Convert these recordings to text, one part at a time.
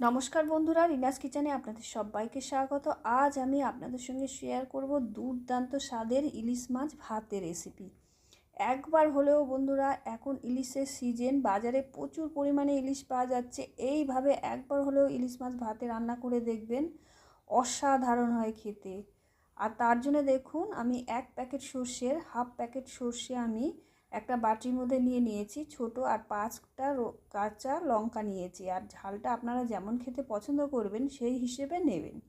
নমস্কার বন্ধুরা, রিনাস কিচেনে আপনাদের সবাইকে স্বাগত। আজ আমি আপনাদের সঙ্গে শেয়ার করব দুর্দান্ত স্বাদের ইলিশ মাছ ভাতের রেসিপি একবার হলেও বন্ধুরা, এখন ইলিশের সিজন বাজারে প্রচুর পরিমাণে ইলিশ পাওয়া যাচ্ছে। এইভাবে একবার হলেও ইলিশ মাছ ভাতে রান্না করে দেখবেন, অসাধারণ হয় খেতে। আর তার জন্য দেখুন, আমি এক প্যাকেট সর্ষের হাফ প্যাকেট সর্ষে আমি একটা বাটির মধ্যে নিয়ে নিয়েছি, ছোট আর পাঁচটা কাঁচা লঙ্কা নিয়েছি। আর ঝালটা আপনারা যেমন খেতে পছন্দ করবেন, সেই হিসেবে নেবেন।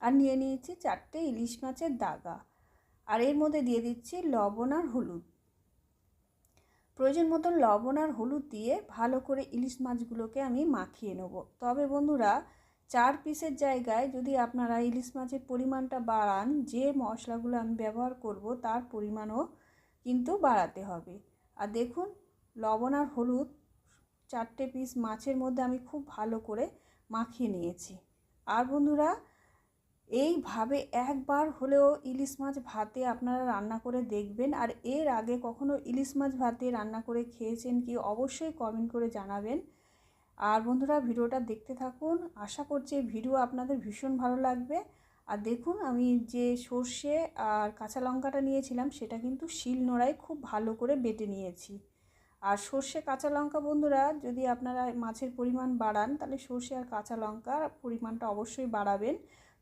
আর নিয়ে নিয়েছি চারটে ইলিশ মাছের দাগা। আর এর মধ্যে দিয়ে দিচ্ছি লবণ আর হলুদ। প্রয়োজন মতন লবণ আর হলুদ দিয়ে ভালো করে ইলিশ মাছগুলোকে আমি মাখিয়ে নেব। তবে বন্ধুরা, চার পিসের জায়গায় যদি আপনারা ইলিশ মাছের পরিমাণটা বাড়ান, যে মশলাগুলো আমি ব্যবহার করব, তার পরিমাণও কিন্তু বাড়াতে হবে। আর দেখুন, লবণ আর হলুদ চারটে পিস মাছের মধ্যে আমি খুব ভালো করে মাখিয়ে নিয়েছি। আর বন্ধুরা, এইভাবে একবার হলেও ইলিশ মাছ ভাতে আপনারা রান্না করে দেখবেন। আর এর আগে কখনো ইলিশ মাছ ভাতে রান্না করে খেয়েছেন কি, অবশ্যই কমেন্ট করে জানাবেন। আর বন্ধুরা, ভিডিওটা দেখতে থাকুন। আশা করছি ভিডিও আপনাদের ভীষণ ভালো লাগবে। আর দেখুন, আমি যে সর্ষে আর কাঁচা লঙ্কাটা নিয়েছিলাম, সেটা কিন্তু শিল নোড়ায় খুব ভালো করে বেটে নিয়েছি। আর সর্ষে কাঁচা লঙ্কা বন্ধুরা, যদি আপনারা মাছের পরিমাণ বাড়ান, তাহলে সর্ষে আর কাঁচা লঙ্কার পরিমাণটা অবশ্যই বাড়াবেন।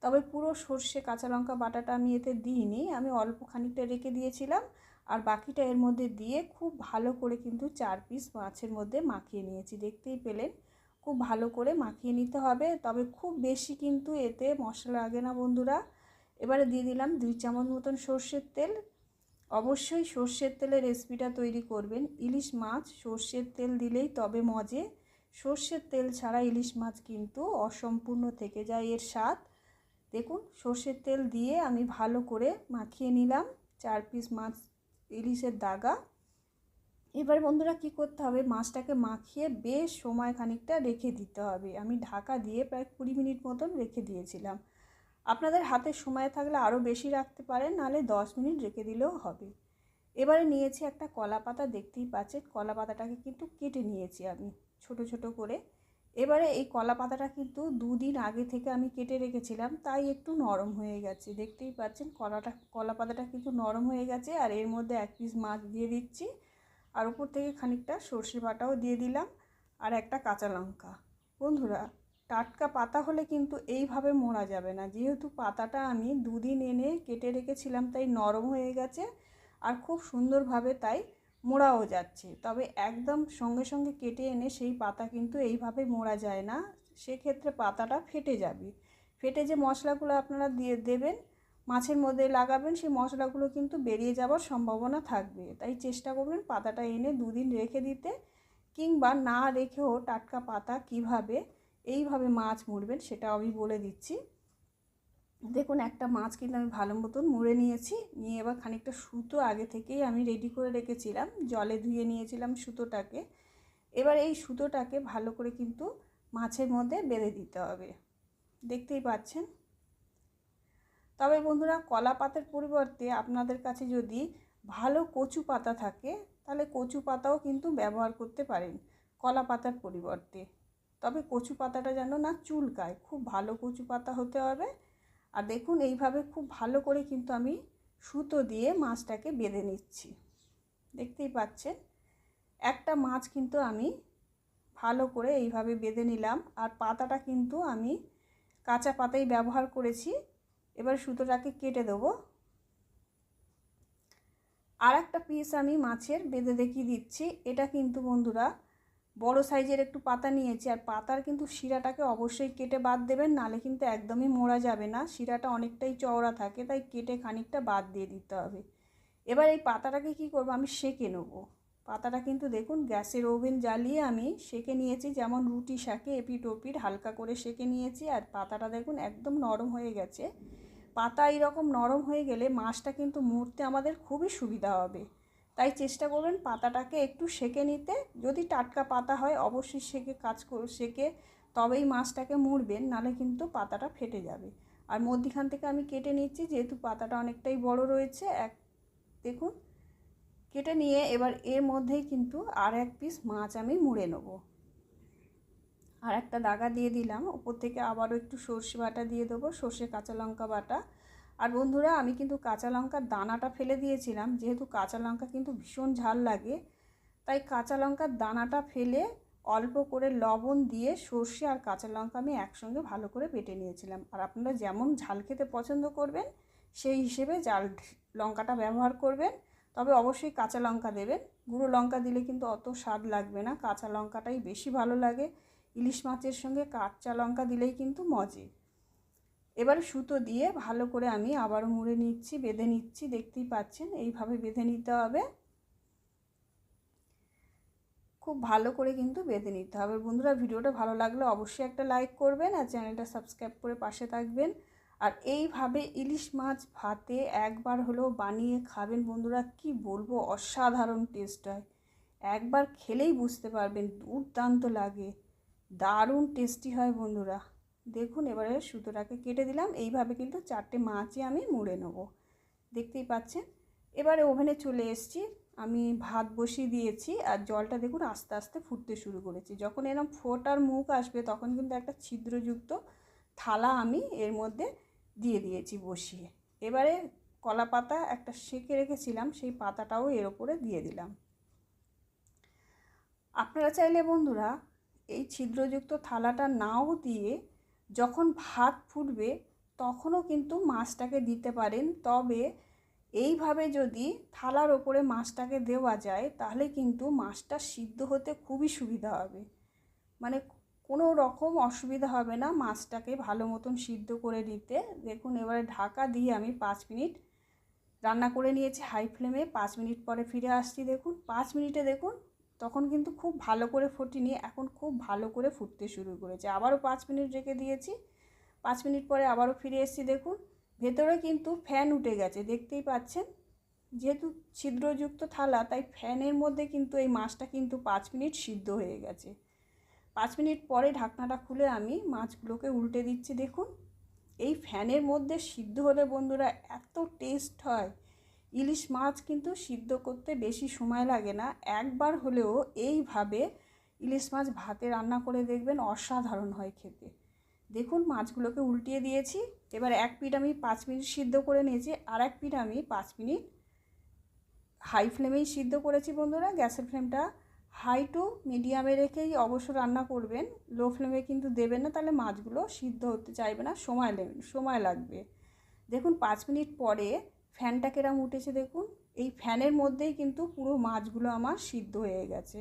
তবে পুরো সর্ষে কাঁচা লঙ্কা বাটাটা আমি এতে দিইনি, আমি অল্প খানিকটা রেখে দিয়েছিলাম। আর বাকিটা এর মধ্যে দিয়ে খুব ভালো করে কিন্তু চার পিস মাছের মধ্যে মাখিয়ে নিয়েছি, দেখতেই পেলেন। খুব ভালো করে মাখিয়ে নিতে হবে। তবে খুব বেশি কিন্তু এতে মশলা লাগে না বন্ধুরা। এবারে দিয়ে দিলাম দুই চামচ মতন সর্ষের তেল। অবশ্যই সর্ষের তেলের রেসিপিটা তৈরি করবেন। ইলিশ মাছ সর্ষের তেল দিলেই তবে মজে। সর্ষের তেল ছাড়া ইলিশ মাছ কিন্তু অসম্পূর্ণ থেকে যায় এর স্বাদ। দেখুন, সর্ষের তেল দিয়ে আমি ভালো করে মাখিয়ে নিলাম। চার পিস মাছ ইলিশের দাগা। এবার বন্ধুরা কি করতে হবে? মাছটাকে মাখিয়ে বেশ সময় খানিকটা রেখে দিতে হবে। আমি ঢাকা দিয়ে প্রায় কুড়ি মিনিট মতন রেখে দিয়েছিলাম। আপনাদের হাতে সময় থাকলে আরও বেশি রাখতে পারেন, নাহলে দশ মিনিট রেখে দিলেও হবে। এবারে নিয়েছি একটা কলা পাতা, দেখতেই পাচ্ছেন কলা পাতাটাকে কিন্তু কেটে নিয়েছি আমি ছোট ছোট করে। এবারে এই কলা পাতাটা কিন্তু দুদিন আগে থেকে আমি কেটে রেখেছিলাম, তাই একটু নরম হয়ে গেছে। দেখতেই পাচ্ছেন কলাটা, কলা পাতাটা কিন্তু নরম হয়ে গেছে, আর এর মধ্যে এক পিস মাছ দিয়ে দিচ্ছি। আর উপর থেকে খানিকটা সর্ষে বাটাও দিয়ে দিলাম আর একটা কাঁচা লঙ্কা। বন্ধুরা, টাটকা পাতা হলে কিন্তু এইভাবে মোড়া যাবে না। যেহেতু পাতাটা আমি দুদিন এনে কেটে রেখেছিলাম, তাই নরম হয়ে গেছে আর খুব সুন্দরভাবে তাই মোড়াও যাচ্ছে। তবে একদম সঙ্গে সঙ্গে কেটে এনে সেই পাতা কিন্তু এইভাবে মোড়া যায় না। সেক্ষেত্রে পাতাটা ফেটে যাবে। ফেটে যে মশলাগুলো আপনারা দিয়ে দেবেন মাছের মধ্যে লাগাবেন, সেই মশলাগুলো কিন্তু বেরিয়ে যাওয়ার সম্ভাবনা থাকবে। তাই চেষ্টা করবেন পাতাটা এনে দুদিন রেখে দিতে কিংবা না রেখেও টাটকা পাতা কীভাবে, এইভাবে মাছ মুড়বেন সেটা আমি বলে দিচ্ছি। দেখুন, একটা মাছ কিন্তু আমি ভালো মতন মুড়ে নিয়েছি। নিয়ে এবার খানিকটা সুতো আগে থেকেই আমি রেডি করে রেখেছিলাম। জলে ধুয়ে নিয়েছিলাম সুতোটাকে। এবার এই সুতোটাকে ভালো করে কিন্তু মাছের মধ্যে বেঁধে দিতে হবে। দেখতেই পাচ্ছেন? তবে বন্ধুরা কলা পাতার পরিবর্তে আপনাদের কাছে যদি ভালো কচু পাতা থাকে, তাহলে কচু পাতাও কিন্তু ব্যবহার করতে পারেন কলা পাতার পরিবর্তে। তবে কচু পাতাটা যেন না চুলকায়, খুব ভালো কচু পাতা হতে হবে। আর দেখুন, এইভাবে খুব ভালো করে কিন্তু আমি সুতো দিয়ে মাছটাকে বেঁধে নিচ্ছি। দেখতেই পাচ্ছেন? একটা মাছ কিন্তু আমি ভালো করে এইভাবে বেঁধে নিলাম। আর পাতাটা কিন্তু আমি কাঁচা পাতাই ব্যবহার করেছি। এবার সুতোটাকে কেটে দেবো। আর একটা পিস আমি মাছের বেঁধে দেখিয়ে দিচ্ছি। এটা কিন্তু বন্ধুরা বড় সাইজের একটু পাতা নিয়েছি আর পাতার কিন্তু শিরাটাকে অবশ্যই কেটে বাদ দেবেন, নালে কিন্তু একদমই মোড়া যাবে না। শিরাটা অনেকটাই চওড়া থাকে, তাই কেটে খানিকটা বাদ দিয়ে দিতে হবে। এবার এই পাতাটাকে কি করব? আমি সেকে নেব। পাতাটা কিন্তু দেখুন গ্যাসের ওভেন জ্বালিয়ে আমি সেকে নিয়েছি, যেমন রুটি শাকে এপিট ওপিট হালকা করে সেকে নিয়েছি, আর পাতাটা দেখুন একদম নরম হয়ে গেছে। পাতা এইরকম নরম হয়ে গেলে মাছটা কিন্তু মুড়তে আমাদের খুবই সুবিধা হবে। তাই চেষ্টা করবেন পাতাটাকে একটু সেকে নিতে। যদি টাটকা পাতা হয়, অবশ্যই সেকে কাজ সেকে তবেই মাছটাকে মুড়বেন নালে কিন্তু পাতাটা ফেটে যাবে। আর মধ্যিখান থেকে আমি কেটে নিচ্ছি, যেহেতু পাতাটা অনেকটাই বড় রয়েছে, এক দেখুন, কেটে নিয়ে এবার এর মধ্যেই কিন্তু আর এক পিস মাছ আমি মুড়ে নেব। আর একটা দাগা দিয়ে দিলাম। ওপর থেকে আবারও একটু সর্ষে বাটা দিয়ে দেবো, সর্ষে কাঁচা লঙ্কা বাটা। আর বন্ধুরা, আমি কিন্তু কাঁচা লঙ্কার দানাটা ফেলে দিয়েছিলাম, যেহেতু কাঁচা লঙ্কা কিন্তু ভীষণ ঝাল লাগে। তাই কাঁচা লঙ্কার দানাটা ফেলে অল্প করে লবণ দিয়ে সর্ষে আর কাঁচা লঙ্কা আমি একসঙ্গে ভালো করে বেটে নিয়েছিলাম। আর আপনারা যেমন ঝাল খেতে পছন্দ করবেন, সেই হিসেবে জাল লঙ্কাটা ব্যবহার করবেন। তবে অবশ্যই কাঁচা লঙ্কা দেবেন। গুঁড়ো লঙ্কা দিলে কিন্তু অত স্বাদ লাগবে না। কাঁচা লঙ্কাটাই বেশি ভালো লাগে। ইলিশ মাছের সঙ্গে কাঁচা লঙ্কা দিলেই কিন্তু মজে। এবার সুতো দিয়ে ভালো করে আমি আবারও মুড়ে নিচ্ছি, বেঁধে নিচ্ছি, দেখতেই পাচ্ছেন, এইভাবে বেঁধে নিতে হবে। খুব ভালো করে কিন্তু বেঁধে নিতে হবে। বন্ধুরা, ভিডিওটা ভালো লাগলে অবশ্যই একটা লাইক করবেন আর চ্যানেলটা সাবস্ক্রাইব করে পাশে থাকবেন। আর এইভাবে ইলিশ মাছ ভাতে একবার হলেও বানিয়ে খাবেন, বন্ধুরা, কি বলব, অসাধারণ টেস্ট হয়। একবার খেলেই বুঝতে পারবেন, দুর্দান্ত লাগে। দারুণ টেস্টি হয় বন্ধুরা। দেখুন, এবারে সুতোটাকে কেটে দিলাম। এইভাবে কিন্তু চারটে মাছই আমি মুড়ে নেব। দেখতেই পাচ্ছেন? এবারে ওভেনে চলে এসেছি। আমি ভাত বসিয়ে দিয়েছি আর জলটা দেখুন আস্তে আস্তে ফুটতে শুরু করেছি। যখন এরকম ফোটার মুখ আসবে তখন কিন্তু একটা ছিদ্রযুক্ত থালা আমি এর মধ্যে দিয়ে দিয়েছি বসিয়ে। এবারে কলা পাতা একটা সেঁকে রেখেছিলাম, সেই পাতাটাও এর ওপরে দিয়ে দিলাম। আপনারা চাইলে বন্ধুরা এই ছিদ্রযুক্ত থালাটা নাও দিয়ে যখন ভাত ফুটবে তখনও কিন্তু মাছটাকে দিতে পারেন। তবে এইভাবে যদি থালার ওপরে মাছটাকে দেওয়া যায় তাহলে কিন্তু মাছটা সিদ্ধ হতে খুবই সুবিধা হবে। মানে কোনো রকম অসুবিধা হবে না মাছটাকে ভালো মতন সিদ্ধ করে নিতে। দেখুন এবারে ঢাকা দিয়ে আমি পাঁচ মিনিট রান্না করে নিয়েছি হাই ফ্লেমে। পাঁচ মিনিট পরে ফিরে আসছি দেখুন। পাঁচ মিনিটে দেখুন তখন কিন্তু খুব ভালো করে ফুটিনি, এখন খুব ভালো করে ফুটতে শুরু করেছে। আবারও পাঁচ মিনিট রেখে দিয়েছি। পাঁচ মিনিট পরে আবারও ফিরে এসেছি, দেখুন। ভেতরে কিন্তু ফ্যান উঠে গেছে, দেখতেই পাচ্ছেন? যেহেতু ছিদ্রযুক্ত থালা, তাই ফ্যানের মধ্যে কিন্তু এই মাছটা কিন্তু পাঁচ মিনিট সিদ্ধ হয়ে গেছে। পাঁচ মিনিট পরে ঢাকনাটা খুলে আমি মাছগুলোকে উল্টে দিচ্ছি, দেখুন। এই ফ্যানের মধ্যে সিদ্ধ হলে বন্ধুরা এত টেস্ট হয় ইলিশ মাছ কিন্তু সিদ্ধ করতে বেশি সময় লাগে না। একবার হলেও এইভাবে ইলিশ মাছ ভাতে রান্না করে দেখবেন অসাধারণ হয় খেতে। দেখুন মাছগুলোকে উল্টিয়ে দিয়েছি। এবার এক পিঠ আমি পাঁচ মিনিট সিদ্ধ করে নিয়েছি। আর এক পিঠ আমি পাঁচ মিনিট হাই ফ্লেমেই সিদ্ধ করেছি বন্ধুরা। গ্যাসের ফ্লেমটা হাই টু মিডিয়ামে রেখেই অবশ্য রান্না করবেন। লো ফ্লেমে কিন্তু দেবেন না, তাহলে মাছগুলো সিদ্ধ হতে চাইবে না। সময় সময় লাগবে। দেখুন পাঁচ মিনিট পরে ফ্যানটা কেরাম উঠেছে দেখুন। এই ফ্যানের মধ্যেই কিন্তু পুরো মাছগুলো আমার সিদ্ধ হয়ে গেছে।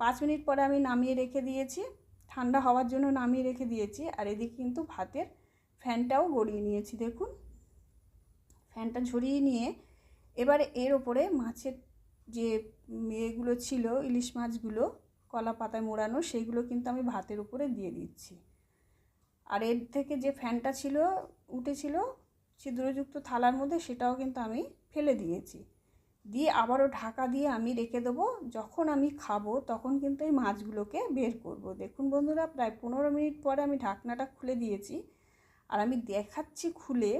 পাঁচ মিনিট পরে আমি নামিয়ে রেখে দিয়েছি। ঠান্ডা হওয়ার জন্য নামিয়ে রেখে দিয়েছি। আর এদিকে কিন্তু ভাতের ফ্যানটাও গড়িয়ে নিয়েছি, দেখুন। ফ্যানটা ঝরিয়ে নিয়ে এবারে এর ওপরে মাছের যে এগুলো ছিল, ইলিশ মাছগুলো, কলা পাতায় মোড়ানো, সেইগুলো কিন্তু আমি ভাতের উপরে দিয়ে দিচ্ছি। আর এর থেকে যে ফ্যানটা ছিল, উঠেছিল ছিদ্রযুক্ত থালার মধ্যে সেটাও কিন্তু আমি ফেলে দিয়েছি। দিয়ে আবারও ঢাকা দিয়ে আমি রেখে দেবো। যখন আমি খাব তখন কিন্তু এই মাছগুলোকে বের করব। দেখুন বন্ধুরা, প্রায় পনেরো মিনিট পরে আমি ঢাকনাটা খুলে দিয়েছি। আর আমি দেখাচ্ছি খুলে,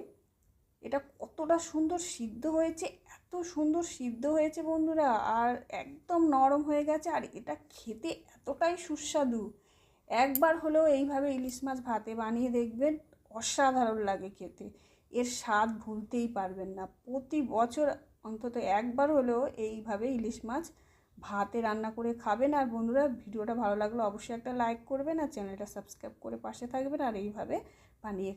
এটা কতটা সুন্দর সিদ্ধ হয়েছে, এত সুন্দর সিদ্ধ হয়েছে বন্ধুরা। আর একদম নরম হয়ে গেছে, আর এটা খেতে এতটাই সুস্বাদু। একবার হলেও এইভাবে ইলিশ মাছ ভাতে বানিয়ে দেখবেন, অসাধারণ লাগে খেতে। এর স্বাদ ভুলতেই পারবেন না। প্রতি বছর অন্তত একবার হলেও এইভাবে ইলিশ মাছ ভাতে রান্না করে খাবেন। আর বন্ধুরা, ভিডিওটা ভালো লাগলে অবশ্যই একটা লাইক করবেন আর চ্যানেলটা সাবস্ক্রাইব করে পাশে থাকবেন। আর এইভাবে বানিয়ে